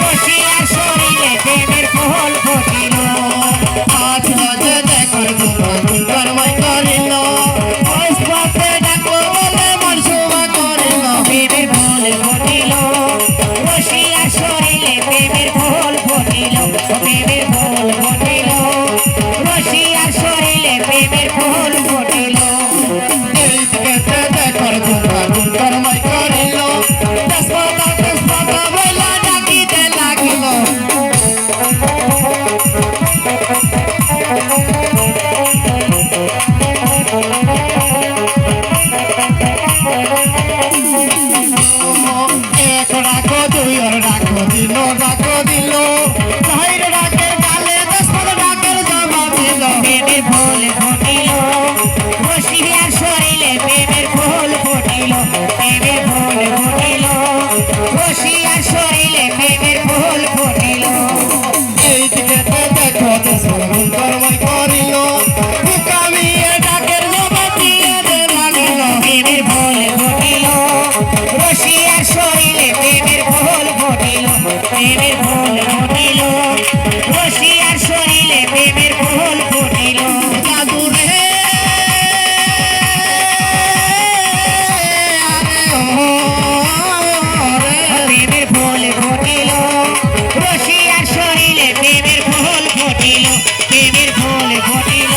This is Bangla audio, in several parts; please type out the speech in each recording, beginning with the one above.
রসিয়া শরীরে দেবের কোহল পথে এক রাখো দুই আর রাখো দিল রাখো দিল। সাহির রাখের গালে দশপদ রাখের জমা দিল। মেনে ফুল ফুটিল ডাকের জমা দিয়ে রাখল মেনে প্রেমের ভুল ফুটিল বসিয়ার শরীরে প্রেমের ভুল ফুটিল। প্রেমের ভুল ফুটিল বসিয়ার শরীরে প্রেমের ভুল ফুটিল প্রেমের ভুল ফুটিল।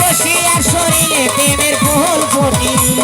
বসিয়ার শরীরে প্রেমের ভুল ফুটিল।